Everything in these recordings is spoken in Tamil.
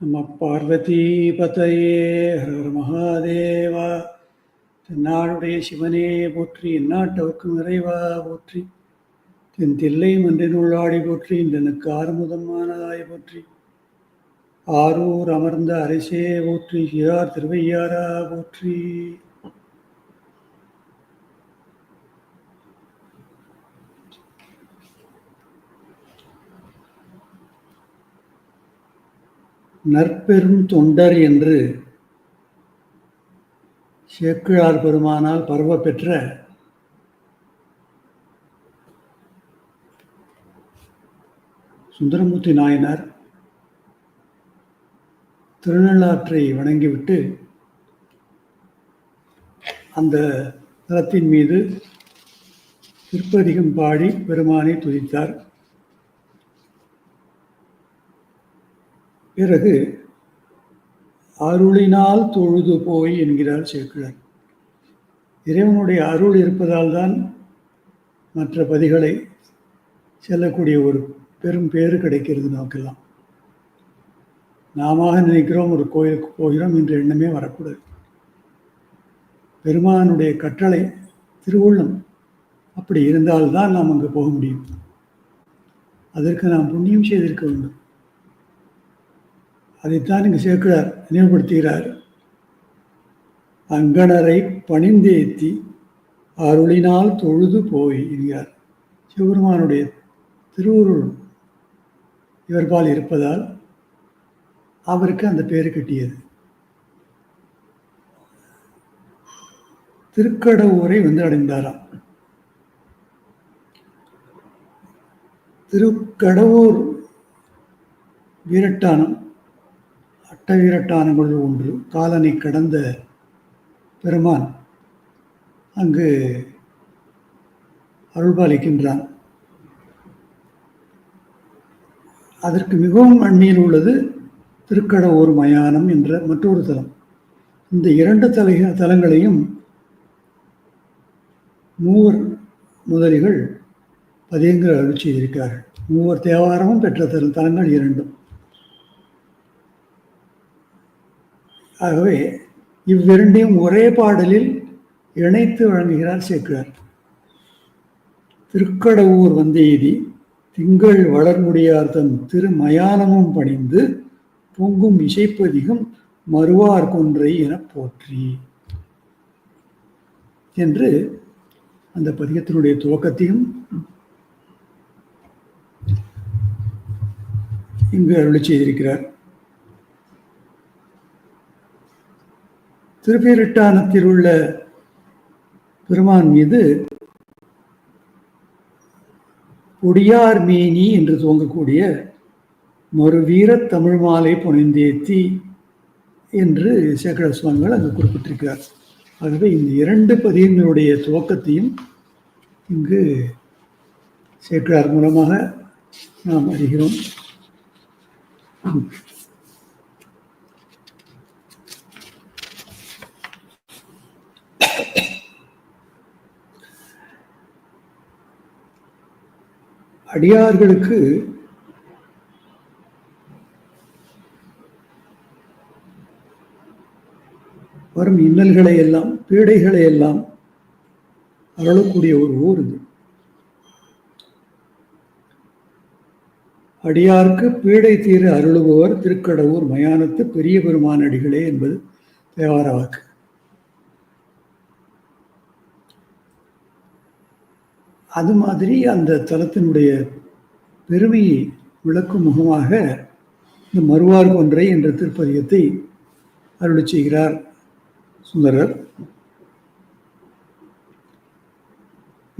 நம பார்வதிபதையே ஹர மகாதேவா தென்னாளுடைய சிவனே போற்றி எந்நாட்டவர்க்கும் நிறைவா போற்றி. தென் தில்லை மன்றினுள்ளாடி போற்றி இன்றனுக்கு ஆறுமுதமானதாய் போற்றி. ஆரூர் அமர்ந்த அரசே போற்றி சியார் திருவையாரா போற்றி. நற்பெரும் தொண்டர் என்று சேக்கிழார் பெருமானால் பரவ பெற்ற சுந்தரமூர்த்தி நாயனார் திருநள்ளாற்றை வணங்கிவிட்டு அந்த தலத்தின் மீது திருப்பதிகம் பாடி பெருமானை துதித்தார். பிறகு அருளினால் தொழுது போய் என்கிறார் சேக்கிழார் இறைவனுடைய அருள் இருப்பதால் தான் மற்ற பதிகளை செல்லக்கூடிய ஒரு பெரும் பேறு கிடைக்கிறது நமக்கெல்லாம். நாம நினைக்கிறோம் ஒரு கோயிலுக்கு போகிறோம் என்ற எண்ணமே வரக்கூடாது. பெருமானுடைய கட்டளை திருவுள்ளம் அப்படி இருந்தால்தான் நாம் அங்கே போக முடியும். அதற்கு நாம் புண்ணியம் செய்திருக்க வேண்டும். அதைத்தான் இங்கு சேர்க்கிறார் நினைவுபடுத்துகிறார். அங்கணரை பணிந்தேத்தி அருளினால் தொழுது போய் என்கிறார் சிவபெருமானுடைய திருவுருள் இவர்பால் இருப்பதால் அவருக்கு அந்த பேர் கட்டியது. திருக்கடவுரை வந்து அடைந்தாராம். திருக்கடவுர் வீரட்டானம் அட்டவீரட்டானங்களுள் ஒன்று காலனை கடந்த பெருமான் அங்கு அருள்பாலிக்கின்றான். அதற்கு மிகவும் அண்மையில் உள்ளது திருக்கடவூர் மயானம் என்ற மற்றொரு தலம். இந்த இரண்டு தலை தலங்களையும் மூவர் முதலிகள் பதியங்கள் அருள் செய்திருக்கிறார்கள். மூவர் தேவாரமும் பெற்ற தலங்கள் இரண்டும். ஆகவே இவ்விரண்டையும் ஒரே பாடலில் இணைத்து வழங்குகிறார் சேர்க்கிறார் திருக்கடவுர் வந்தெய்தி திங்கள் வளர்முடியார் தன் திருமயானமும் பணிந்து பொங்கும் இசைப்பதிகம் மறுவார் கொன்றை என போற்றி என்று அந்த பதிகத்தினுடைய துவக்கத்தையும் இங்கு அருளி செய்திருக்கிறார். திருப்பீரிட்டானத்தில் உள்ள பெருமான் மீது பொடியார் மேனி என்று துவங்கக்கூடிய மறுவீர தமிழ் மாலை புனைந்தேத்தி என்று சேகர சுவாமிகள் அங்கு குறிப்பிட்டிருக்கிறார். ஆகவே இந்த இரண்டு பதியங்களுடைய துவக்கத்தையும் இங்கு சேக்கரார் மூலமாக நாம் அறிகிறோம். அடியார்களுக்கு வரும் இன்னல்களை எல்லாம் பீடைகளை எல்லாம் அருளக்கூடிய ஒரு ஊர் இது. அடியார்க்கு பீடை தீர அருளுபவர் திருக்கடவுர் மயானத்து பெரிய பெருமானடிகளே என்பது தேவார வாக்கு அது மாதிரி அந்த தலத்தினுடைய பெருமையை விளக்கும் முகமாக இந்த மறுவார் ஒன்றை என்ற திருப்பதிகத்தை அருளி செய்கிறார் சுந்தரர்.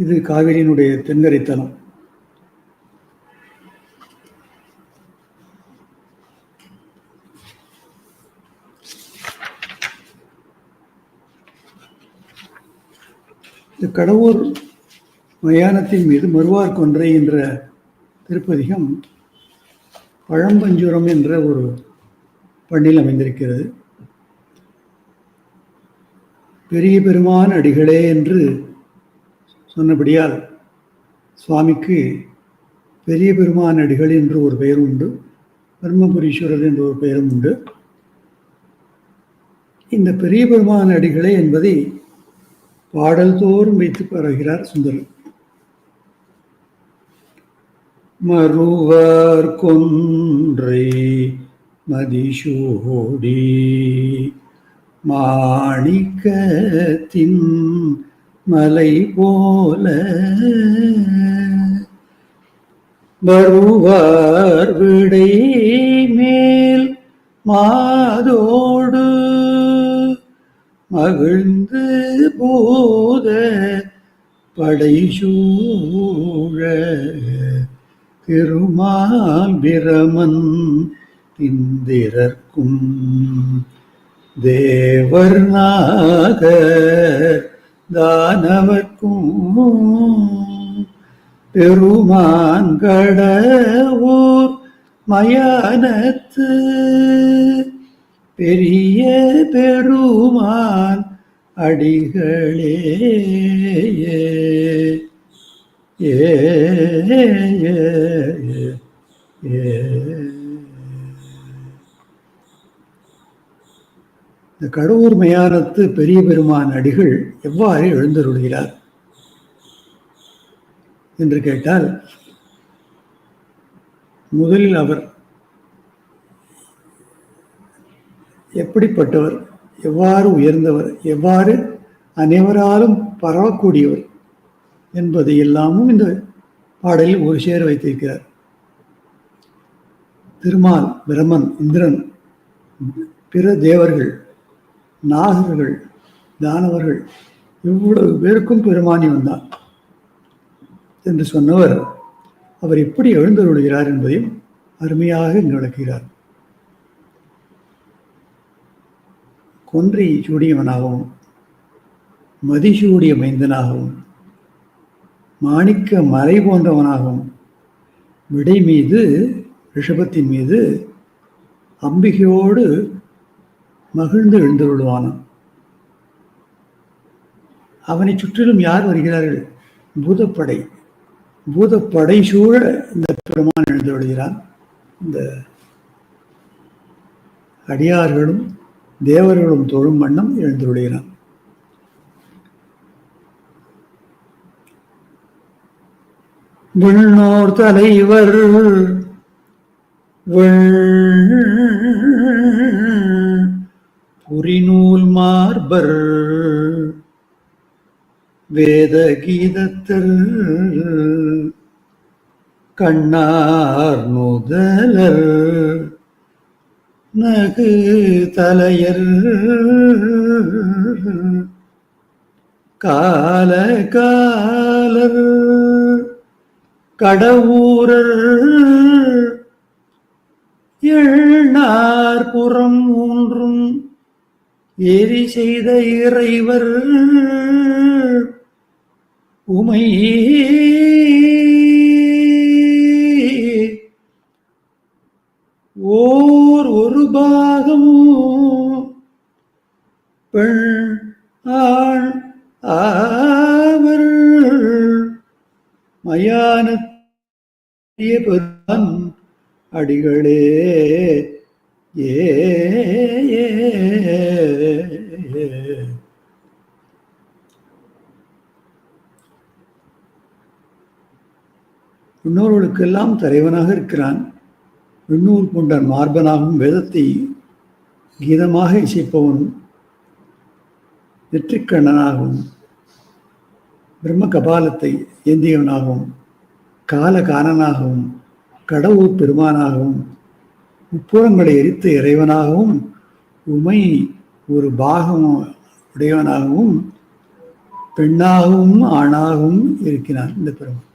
இது காவிரியினுடைய தென்கரை தலம். இந்த கடவுர் மயானத்தின் மீது மறுவார் கொன்றை என்ற திருப்பதிகம் பழம்பஞ்சுரம் என்ற ஒரு பண்ணில் அமைந்திருக்கிறது. பெரிய பெருமான் அடிகளே என்று சொன்னபடியால் சுவாமிக்கு பெரிய பெருமான் அடிகள் என்று ஒரு பெயர் உண்டு பிரம்மபுரீஸ்வரர் என்ற ஒரு பெயரும் உண்டு. இந்த பெரிய பெருமான் அடிகளே என்பதை பாடல் தோறும் வைத்து பரகிறார் சுந்தரர். மறுவார் கொன்றை மதிஷோடி மாணிக்கத்தின் மலை போல வருவார் விடை மேல் மாதோடு மகிழ்ந்து போத படை சூழ பெருமாள் பிரமன் இந்திரர்க்கும் தேவர் நாக தானவர்க்கும் பெருமாங்கடவோர் மயானத்து பெரிய பெருமான் அடிகளே ஏ ஏ ஏ இந்த கடவுர் மயானத்து பெரிய பெருமான் அடிகள் எவ்வாறு எழுந்தருளுகிறார் என்று கேட்டால் முதலில் அவர் எப்படிப்பட்டவர் எவ்வாறு உயர்ந்தவர் எவ்வாறு அனைவராலும் பரவக்கூடியவர் என்பதை எல்லாமும் இந்த பாடலில் ஒரு சேர வைத்திருக்கிறார். திருமால் பிரமன் இந்திரன் பிற தேவர்கள் நாகர்கள் தானவர்கள் இவ்வளவு பேருக்கும் பெருமானி வந்தான். என்று சொன்னவர் அவர் எப்படி எழுந்தருளுகிறார் என்பதையும் அருமையாக இங்கு விளக்குகிறார். கொன்றை சூடியவனாகவும் மதிசூடிய மைந்தனாகவும் மாணிக்க மலை போன்றவனாகும் விடை மீது ரிஷபத்தின் மீது அம்பிகையோடு மகிழ்ந்து எழுந்தருள்வானான் அவனை சுற்றிலும் யார் வருகிறார்கள்? பூதப்படை. பூதப்படை சூழ இந்த பெருமான் எழுந்து விடுகிறான் இந்த அடியார்களும் தேவர்களும் தொழும் வண்ணம் எழுந்து விண்ணோர் தலைவர். புரிநூல் மார்பர். வேத கீதத்தர் கண்ணார் நுதலர் நகு தலையர். கால காலர் கடவுரர் எழ்நார் புறம் ஊன்றும் ஏறி செய்த இறைவர் உமை ஓர் ஒரு பாகமும் பெண் ஆண் ஆவர் மயானத்திய பெருமான் அடிகளே. ஏ விண்ணோர்களுக்கெல்லாம் தலைவனாக இருக்கிறான். விண்ணூர் கொண்ட மார்பனாகவும் வேதத்தை கீதமாக இசைப்பவன் நெற்றிக்கண்ணனாகவும் பிரம்ம கபாலத்தை ஏந்தியவனாகவும் காலகானனாகவும் கடவுள் பெருமானாகவும் முப்புறங்களை எரித்த இறைவனாகவும் உமை ஒரு பாகம் உடையவனாகவும் பெண்ணாகவும் ஆணாகவும் இருக்கிறான் இந்த பெருமான்.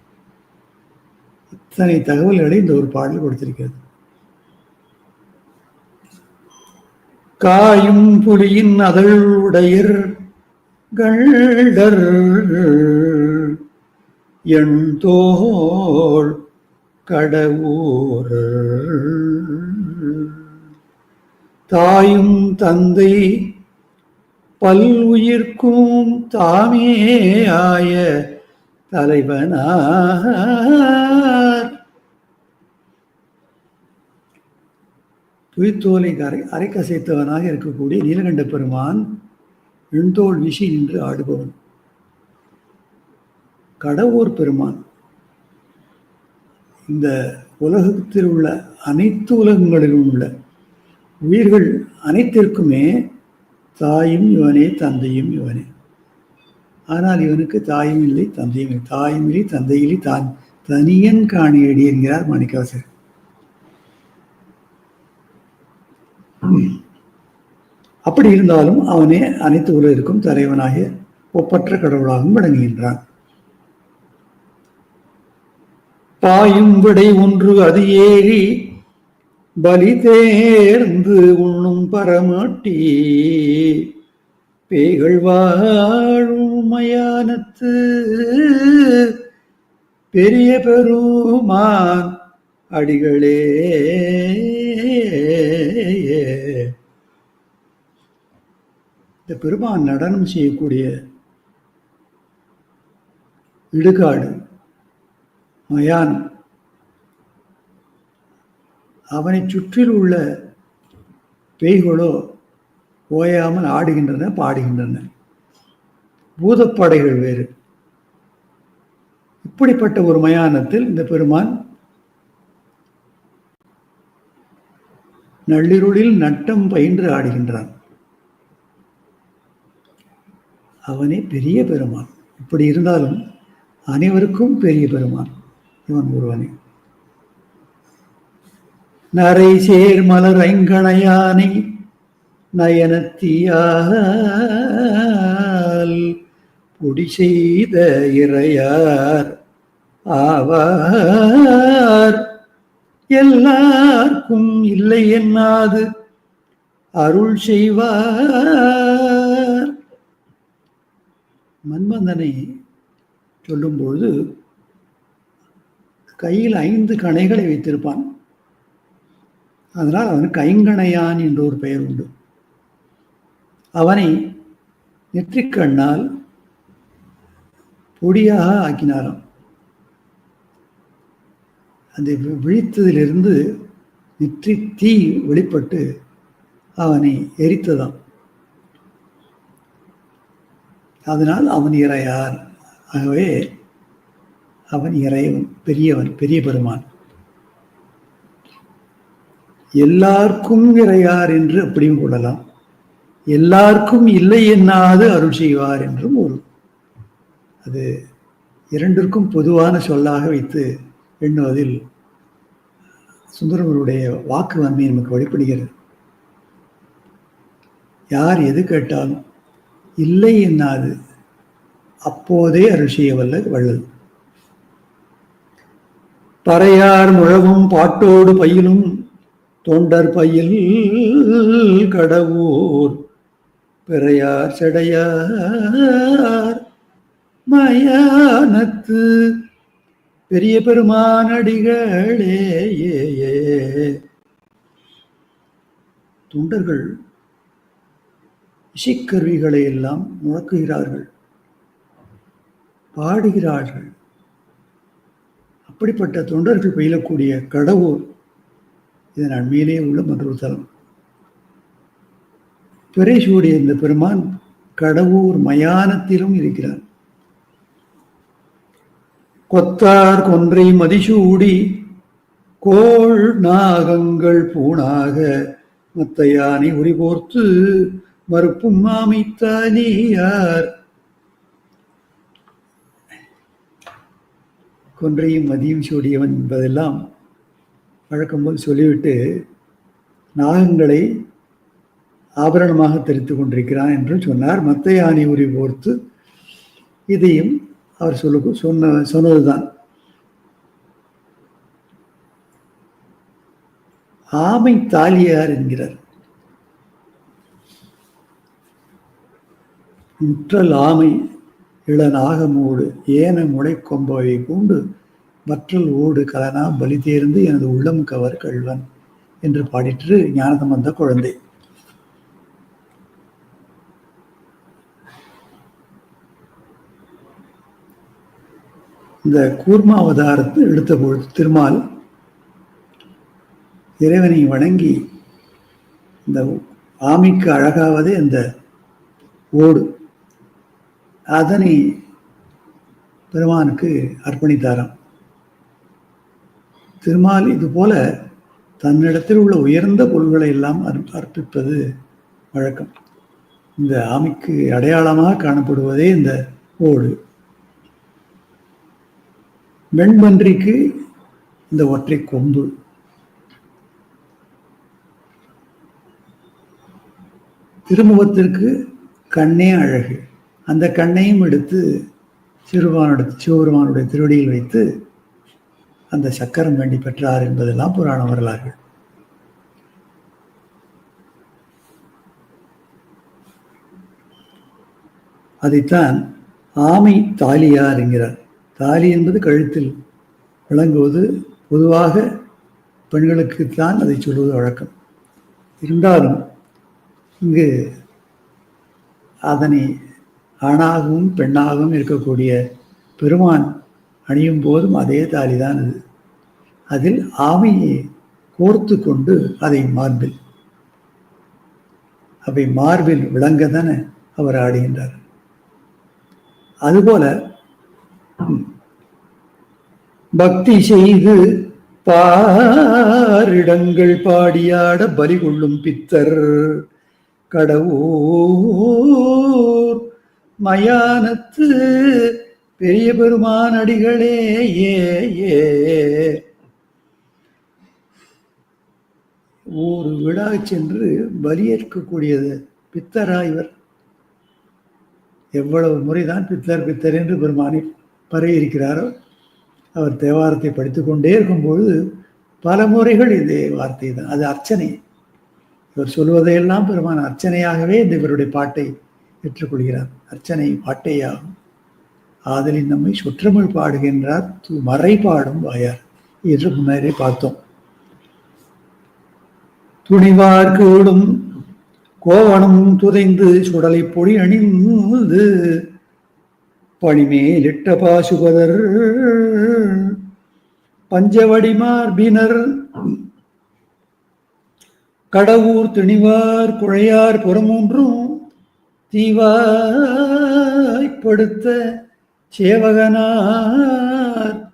இத்தனை தகவல்களை இந்த ஒரு பாடல் கொடுத்திருக்கிறது. காயும் புலியின் அதழ் உடையர் எண் தோள் கடவுர். தாயும் தந்தை பல் உயிர்க்கும் தாமே ஆய தலைவனார். புய்த்தோலை அரை அரைக்கசைத்தவனாக இருக்கக்கூடிய நீலகண்ட பெருமான் எண்தோல் வீசி நின்று ஆடுபவன். கடவுர் பெருமான். இந்த உலகத்தில் உள்ள அனைத்து உலகங்களிலும் உள்ள உயிர்கள் அனைத்திற்குமே தாயும் இவனே தந்தையும் இவனே. ஆனால் இவனுக்கு தாயும் இல்லை தந்தையும் இல்லை. தாயும் இல்லை தந்தையிலே தான் தனியன் காணியடி என்கிறார் மாணிக்கவாசர் அப்படி இருந்தாலும் அவனே அனைத்து உலகிற்கும் தலைவனாகிய ஒப்பற்ற கடவுளாகவும் விளங்குகின்றான். பாயும் விடை ஒன்று அது ஏறி பலி தேர்ந்து உண்ணும் பரமாட்டி. பேய்கள் வாழுமயானத்து பெரிய பெருமான் அடிகளே. இந்த பெருமான் நடனம் செய்யக்கூடிய இடுகாடு மயானம். அவனை சுற்றில் உள்ள பேய்களோ ஓயாமல் ஆடுகின்றன பாடுகின்றன. பூதப்படைகள் வேறு. இப்படிப்பட்ட ஒரு மயானத்தில் இந்த பெருமான் நள்ளிருளில் நட்டம் பயின்று ஆடுகின்றான். அவனே பெரிய பெருமான். இப்படி இருந்தாலும் அனைவருக்கும் பெரிய பெருமான். இவன் ஒருவனே. நரை சேர் மலர் ஐங்கணையானை நயனத்தியால் பொடி செய்த இறையார் ஆவார். எல்லாருக்கும் இல்லை என்னாது அருள் செய்வார். மன்மந்தனை சொல்லும்பொழுது கையில் ஐந்து கணைகளை வைத்திருப்பான். அதனால் அவனுக்கு ஐங்கணையான் என்ற ஒரு பெயர் உண்டு. அவனை நெற்றிக்கண்ணால் பொடியாக ஆக்கினாராம். அந்த விழித்ததிலிருந்து நெற்றி தீ வெளிப்பட்டு அவனை எரித்ததாம். அதனால் அவன் இறையார் ஆகவே அவன் இறைவன் பெரியவன் பெரிய பெருமான். எல்லாருக்கும் இறையார் என்று அப்படியும் கொள்ளலாம். எல்லாருக்கும் இல்லை என்னாது அருள் செய்வார் என்றும் ஒரு அது இரண்டிற்கும் பொதுவான சொல்லாக வைத்து எண்ணுவதில் சுந்தரமருடைய வாக்கு வன்மை நமக்கு வெளிப்படுகிறது. யார் எது கேட்டாலும் இல்லை என்னாது அப்போதே அருள் செய்ய வல்ல வள்ளல் பறையார் முழவும் பாட்டோடு பயிலும் தொண்டர் பயில் கடவுர். பிறையார் செடையார் மயானத்து பெரிய பெருமானடிகளே தொண்டர்கள் இசைக்கருவிகளை எல்லாம் முழக்குகிறார்கள் பாடுகிறார்கள். அப்படிப்பட்ட தொண்டர்கள் பயிலக்கூடிய கடவுர் இதன் அண்மையிலே உள்ள மற்றொரு தலம். பிறைசூடிய இந்த பெருமான் கடவுர் மயானத்திலும் இருக்கிறார். கொத்தார் கொன்றை மதிசூடி கோள் நாகங்கள் பூணாக மத்த யானை உரிபோர்த்து மறுப்பும் மாமித்தானியார் கொன்றையும் மதியும் சூடியவன் என்பதெல்லாம் வழக்கம் போல் சொல்லிவிட்டு நாகங்களை ஆபரணமாக தெரித்து கொண்டிருக்கிறான் என்று சொன்னார். மத்த யானை உரி போர்த்து இதையும் அவர் சொல்ல சொன்ன சொன்னதுதான். ஆமை தாலியார் என்கிறார். முற்றல் ஆமை இளநாகமோடு ஏன முளை கொம்பவை பூண்டு வற்றல் ஓடு கலனா பலி தேர்ந்து எனது உள்ளம் கவர் கல்வன் என்று பாடிற்று ஞானதம் வந்த குழந்தை. இந்த கூர்மா அவதாரத்தை எடுத்த பொழுது திருமால் இறைவனை வணங்கி இந்த ஆமிக்கு அழகாவதே அந்த ஓடு அதனை பெருமானுக்கு அர்ப்பணித்தாராம். திருமால் இது போல தன்னிடத்தில் உள்ள உயர்ந்த பொருள்களை எல்லாம் அர்ப்பிப்பது வழக்கம். இந்த ஆமைக்கு அடையாளமாக காணப்படுவதே இந்த ஓடு. வெண்பன்றிக்கு இந்த ஒற்றை கொம்பு. திருமுகத்திற்கு கண்ணே அழகு. அந்த கண்ணையும் எடுத்து சிறுவானோட சிவபெருமானுடைய திருவடியில் வைத்து அந்த சக்கரம் வேண்டி பெற்றார் என்பதெல்லாம் புராண வரலாறுகள். அதைத்தான் ஆமை தாலியார் என்கிறார். தாலி என்பது கழுத்தில் விளங்குவது. பொதுவாக பெண்களுக்குத்தான் அதை சொல்வது வழக்கம். இருந்தாலும் இங்கு அதனை ஆணாகவும் பெண்ணாகவும் இருக்கக்கூடிய பெருமான் அணியும் போதும் அதே தாலி தான் அது. அதில் ஆமையை கோர்த்து கொண்டு அதை மார்பில். அவை மார்பில் விளங்க தானே அவர் ஆடுகின்றார். அதுபோல பக்தி செய்து பாரிடங்கள் பாடியாட பலி கொள்ளும் பித்தர் கடவுர் மயானத்து பெரிய பெருமான் அடிகளே ஏ ஏ. ஒரு விழா சென்று பலியேற்கக்கூடியது பித்தரா இவர். எவ்வளவு முறைதான் பித்தர் பித்தர் என்று பெருமானை பறையிருக்கிறாரோ அவர் தேவாரத்தை படித்து கொண்டே இருக்கும்பொழுது பல முறைகள் இதே வார்த்தை தான் அது அர்ச்சனை. இவர் சொல்வதையெல்லாம் பெருமான் அர்ச்சனையாகவே இந்த இவருடைய பாட்டை பெற்றுக்கொள்கிறார். அர்ச்சனை பாட்டேயாகும். ஆதலின் நம்மை சுற்றமிழ் பாடுகின்றார். து- வாயார் என்று முன்னரே பார்த்தோம். துணிவார் கூடும் கோவணம் துதைந்து சுடலை பொடி அணிந்து பணிமேலிட்ட பாசுபதர் பஞ்சவடி மார்பினர் கடவுர் திணிவார் குழையார் புறமூன்றும் தீவாய்ப்படுத்த சேவகனார்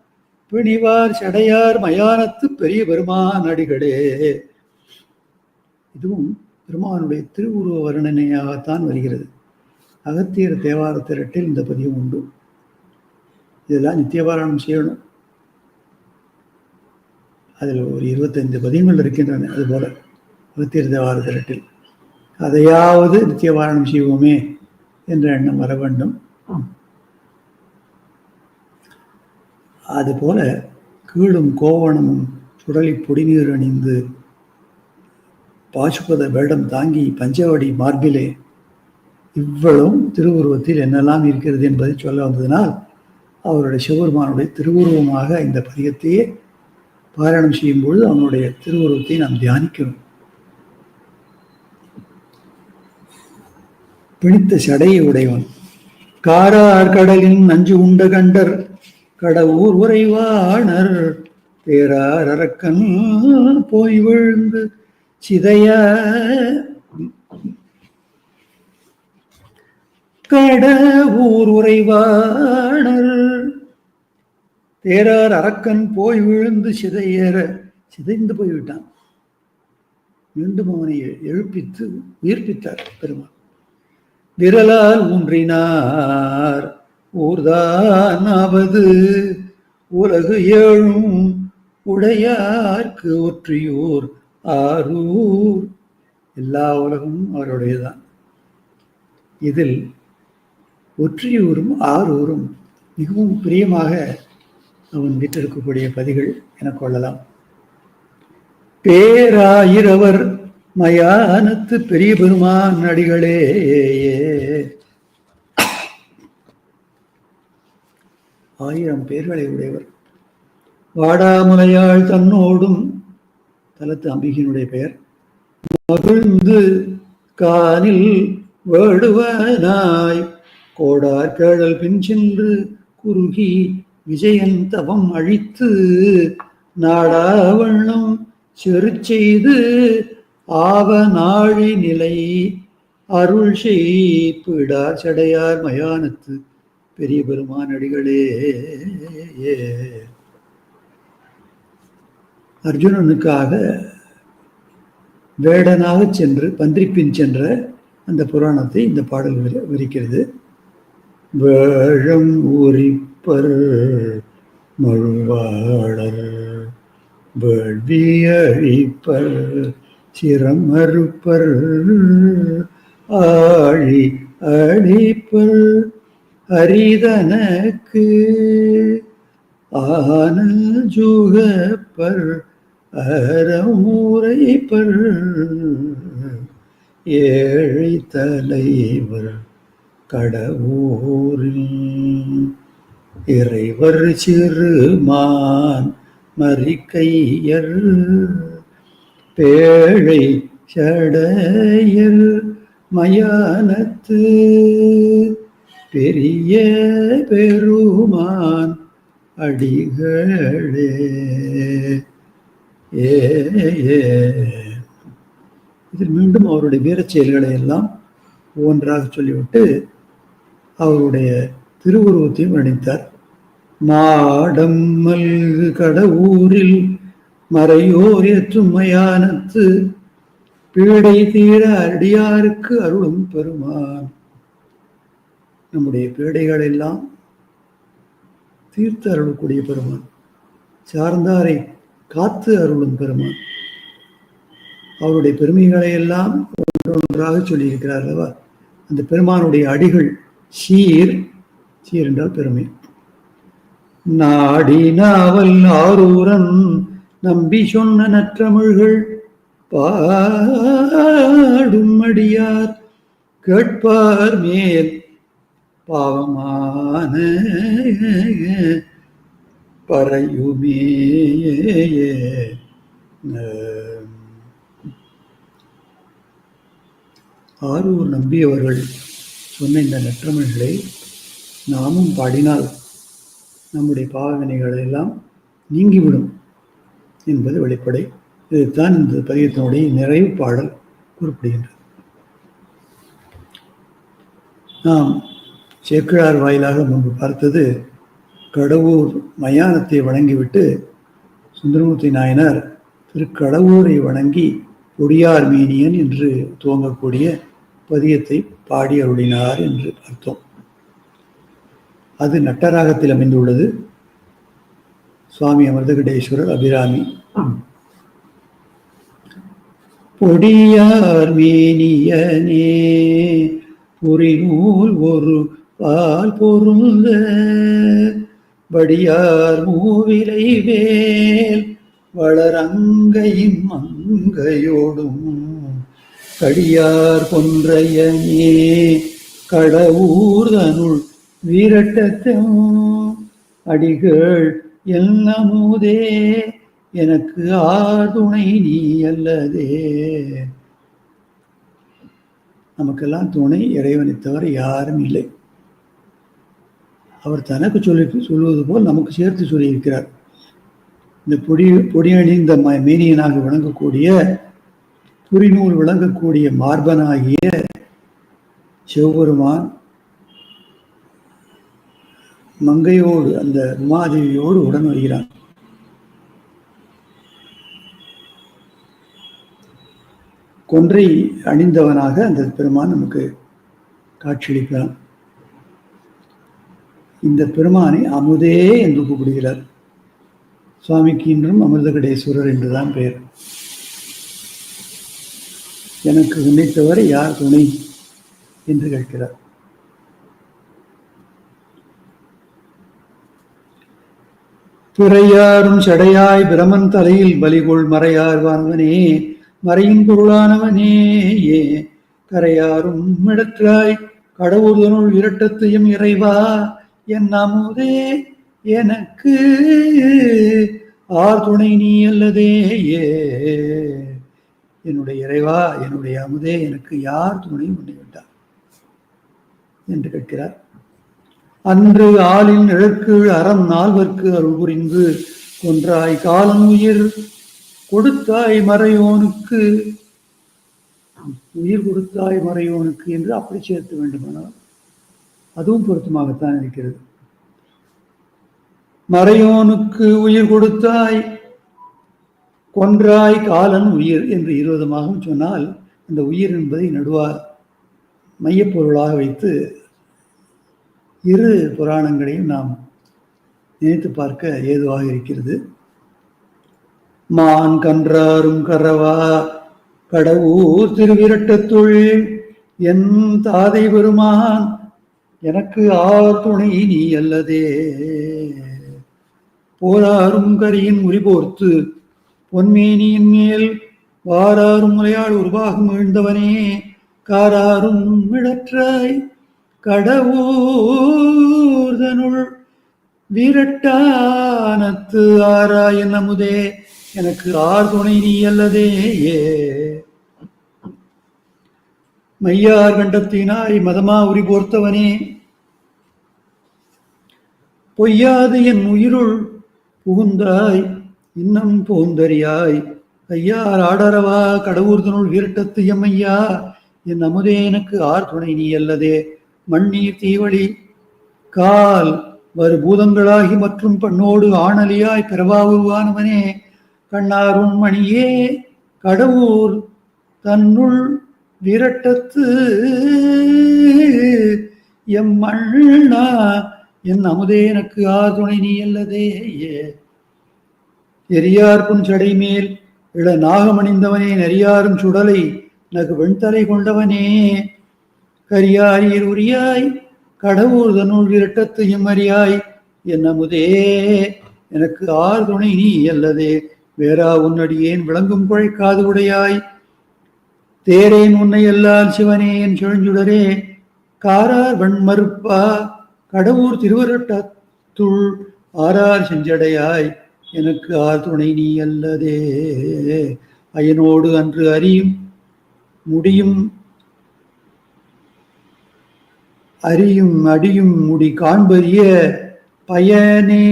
பிணிவார் சடையார் மயானத்து பெரிய பெருமான் அடிகளே. இதுவும் பெருமானுடைய திருவுருவ வர்ணனையாகத்தான் வருகிறது. அகத்தியர் தேவார திரட்டில் இந்த பதிவு உண்டு. இதெல்லாம் நித்தியபாராயணம் செய்யணும். அதில் ஒரு இருபத்தைந்து பதியங்கள் இருக்கின்றன அதுபோல அகத்தியர் தேவார திரட்டில் அதையாவது நித்தியபாராயணம் செய்வோமே என்ற எண்ணம் வர வேண்டும். அதுபோல கீழும் கோவணமும் சுடலி பொடிநீர் அணிந்து பாசுபத வேடம் தாங்கி பஞ்சவடி மார்பிலே இவ்வளவும் திருவுருவத்தில் என்னெல்லாம் இருக்கிறது என்பதை சொல்ல வந்ததினால் அவருடைய சிவபெருமானுடைய திருவுருவமாக இந்த பதிகத்தையே பாராயணம் செய்யும் பொழுது அவனுடைய திருவுருவத்தை நாம் தியானிக்கிறோம். பிணித்த சடையை உடையவன் காரார் கடலின் நஞ்சு உண்ட கண்டர் கடவுர் உறைவாணர். பேரார் அரக்கன் போய் விழுந்து சிதைய. கடவுர் உறைவாணர். தேரார் அரக்கன் போய் விழுந்து சிதையற. சிதைந்து போய்விட்டான். மீண்டும் அவனை எழுப்பித்து உயிர்ப்பித்தார் பெருமாள் விரலால் ஊன்றினார். ஊர்தானாவது உலகு ஏழும் உடையார்க்கு ஒற்றியூர் ஆரூர். எல்லா உலகமும் அவருடையதான் இதில் ஒற்றியூரும் ஆரூரும் மிகவும் பிரியமாக அவன் வீட்டிருக்கக்கூடிய பதிகள் என கொள்ளலாம். பேராயிரவர் மயானத்து பெரிய பெருமான் அடிகளே ஆயிரம் பேர்களை உடையவர். வாடாமுலையாள் தன்னோடும் தலத்து அம்பிகையினுடைய பெயர். மகிழ்ந்து கானில் வேடுவனாய். கோடார் கேடல் பின் சென்று குறுகி விஜயன் தவம் அழித்து நாடாவண்ணம் செரு செய்து ஆவநாழி நிலை அருள் செய்ப்பிடார் சடையார் மயானத்து பெரிய பெருமான் அடிகளே. அர்ஜுனனுக்காக வேடனாக சென்று பன்றிப்பின் சென்ற அந்த புராணத்தை இந்த பாடல் விரிக்கிறது. வேழம் உரிப்பர் மழுவாளர் வேள்வி அழிப்பர் சிரமறுப்பர் ஆழி அழிப்பல் அரிதனக்கு ஆனல் ஜுகப்பர் அறமுறைப்பர் ஏழை தலைவர் கடவுரில் இறைவர் சிறுமான் மறிக்கையர் பேழை சடையர் மயானத்து. பெரிய பெருமான் அடிகளே. ஏ இதில் மீண்டும் அவருடைய வீரச் செயல்களை எல்லாம் ஒவ்வொன்றாக சொல்லிவிட்டு அவருடைய திருவுருவத்தையும் நினைத்தார் மாடம் மல்கு கடவுரில் மறையோர் ஏற்றுமையானத்து பீடை தீர அடியாருக்கு அருளும் பெருமான். நம்முடைய பீடைகள் எல்லாம் தீர்த்து அருளக்கூடிய பெருமான். சார்ந்தாரை காத்து அருளும் பெருமான். அவருடைய பெருமைகளை எல்லாம் ஒன்றொன்றாக சொல்லியிருக்கிறார் அல்லவா? அந்த பெருமானுடைய அடிகள் சீர். சீர் என்றால் பெருமை. நாடி நாவல் ஆரூரன் நம்பி சொன்ன நற்றமிழ்கள் பாடும் அடியார் கேட்பார் மேல் பாவமான பறையுமே. ஆரூர் நம்பியவர்கள் சொன்ன இந்த நற்றமிழ்களை நாமும் பாடினால் நம்முடைய பாவனைகள் எல்லாம் நீங்கிவிடும். என்பது வெளிப்படை. இதுதான் இந்த பதியத்தினுடைய நிறைவு பாடல் குறிப்பிடுகின்றது. நாம் சேக்கிழார் வாயிலாக முன்பு பார்த்தது கடவுர் மயானத்தை வணங்கிவிட்டு சுந்தரமூர்த்தி நாயனார் திருக்கடவுரை வணங்கி பொடியார் மீனியன் என்று துவங்கக்கூடிய பதியத்தை பாடி அருளினார் என்று பார்த்தோம் அது நட்டராகத்தில் அமைந்துள்ளது. சுவாமி அமிர்தகடேஸ்வரர் அபிராமி. பொடியார் மேனியனே புரிநூல் ஒரு பால் பொருந்த வடியார் மூவிலை வேல் வளரங்கையும் மங்கையோடும் கடியார் கொன்றையனே கடவுர்தனுள் வீரட்டத்தும் அடிகள் எல்லாமுதே எனக்கு ஆதுணை நீ அல்லதே. நமக்கெல்லாம் துணை இறைவனை தவிர யாரும் இல்லை. அவர் தனக்கு சொல்லி சொல்வது போல் நமக்கு சேர்த்து சொல்லியிருக்கிறார். இந்த பொடி பொடியணிந்த ம- மேனியனாக விளங்கக்கூடிய புரிநூல் விளங்கக்கூடிய மார்பனாகிய சிவபெருமான் மங்கையோடு அந்த உமாதேவியோடு உடன் வருகிறான். கொன்றை அணிந்தவனாக அந்த பெருமான் நமக்கு காட்சியளிக்கிறான். இந்த பெருமானை அமுதே என்று கூப்பிடுகிறார். சுவாமிக்கு இன்றும் அமிர்தகடேஸ்வரர் என்றுதான் பெயர். எனக்கு உன்னை தவிர யார் துணை? என்று கேட்கிறார். பிறையாரும் செடையாய் பிரமன் தலையில் பலிகொள் மறையார் வான்வனே மறையின் பொருளானவனே ஏ கரையாரும் மிடற்றாய் கடவுளுதனுள் இரட்டத்தையும் இறைவா என் அமுதே எனக்கு ஆர் துணை நீ அல்லதே ஏ. என்னுடைய இறைவா என்னுடைய அமுதே எனக்கு யார் துணை உன்னை விட்டார் என்று கேட்கிறார். அன்று ஆளின் இழற்கீழ் அறம் நால்வர்க்கு அருள் புரிந்து. கொன்றாய் காலம் உயிர் கொடுத்தாய் மறையோனுக்கு. உயிர் கொடுத்தாய் மறையோனுக்கு என்று அப்படி சேர்த்து வேண்டுமானால் அதுவும் பொருத்தமாகத்தான் இருக்கிறது. மறையோனுக்கு உயிர் கொடுத்தாய் கொன்றாய் காலன் உயிர் என்று இருவதமாகவும் சொன்னால் அந்த உயிர் என்பதை நடுவா மையப்பொருளாக வைத்து இரு புராணங்களையும் நாம் நினைத்து பார்க்க ஏதுவாக இருக்கிறது. மான் கன்றாரும் கரவா கடவுர் திருவிரட்டத்துள் என் தாதை பெருமான் எனக்கு ஆர் துணை நீ அல்லதே. போராறும் கரியின் உரிபோர்த்து பொன்மேனியின் மேல் வாராறும் முறையால் உருவாகும் எழுந்தவனே காராறும் இழற்றாய் கடவுர்தனுள் வீரட்டானத்து ஆராய நமுதே எனக்கு ஆர் துணை நீ அல்லதே ஏ மையார் கண்டத்தினாய் மதமா உரி போர்த்தவனே பொய்யாது என் உயிருள் புகுந்தாய் இன்னம் போந்தறியாய் ஐயார் ஆடரவா கடவுர்தனுள் வீரட்டத்து எம்மையா என் அமுதே எனக்கு ஆர் துணை நீ அல்லதே. மண்ணீர் தீவழி கால் வரு பூதங்களாகி மற்றும் பண்ணோடு ஆணலியாய் பிறவாவுவானவனே உருவானவனே மணியே கடவுர் தன்னுள் விரட்டத்து எம் மண்ணா என் அமுதே எனக்கு ஆதுணை நீ அல்லதே எரியார் புன் சடை மேல் இள நாகமணிந்தவனே நெறியாரும் சுடலை நகு வெண்தலை கொண்டவனே கரியாரீர் உரியாய் கடவுள் தன்னுள் இரட்டத்தையும் அறியாய். என் அமுதே எனக்கு ஆர் துணை நீ அல்லதே வேறா உன்னடியேன் விளங்கும் குழை காது உடையாய்? தேரேன் உன்னை எல்லால் சிவனே என் செழுஞ்சுடரே காரார் வன்மறுப்பா கடவுர் திருவரட்டத்துள் ஆறார் செஞ்சடையாய். எனக்கு ஆர் துணை நீ அல்லதே அயனோடு அன்று அறியும் முடியும் அறியும் அடியும் முடி காண்பறிய பயனே.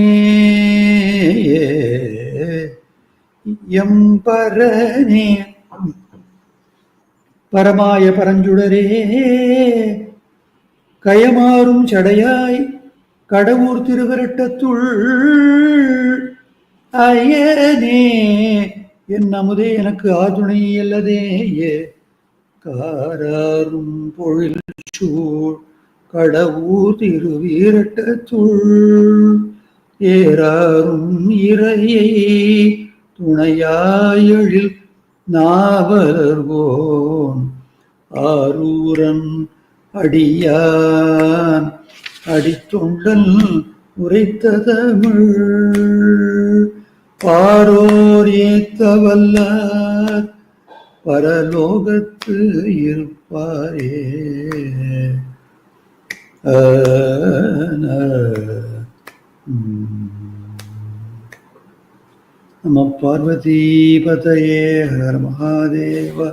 எம்பரனே பரமாய பரஞ்சுடரே. கயமாறும் சடையாய் கடவுர் திருவரட்டத்துள் அயனே. என் அமுதே எனக்கு ஆதுணை அல்லதே காராரும் பொழில் சூழ் கடவுர் திருவீரட்டத்துள் ஏறாரும் இறையை துணையாயழில் நாவலர்வோன் ஆரூரன் அடியான் அடித்தொண்டல் உரைத்த தமிழ் பாரோர் ஏத்த பரலோகத்து இருப்பாரே. நம பார்வதீபதையே ஹர மகாதேவ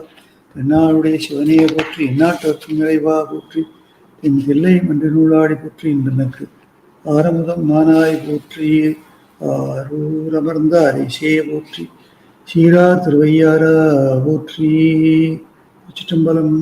பெண்ணாளுடைய சிவனையை போற்றி எந்நாட்டவர்க்கும் நிறைவா போற்றி என் பிள்ளை மன்று நூலாடி போற்றி இன்றனுக்கு ஆரமுதம் மானாய் போற்றி ஆரூரமர்ந்த அரிசே போற்றி சீரா திருவையாரா போற்றி சிற்றம்பலம்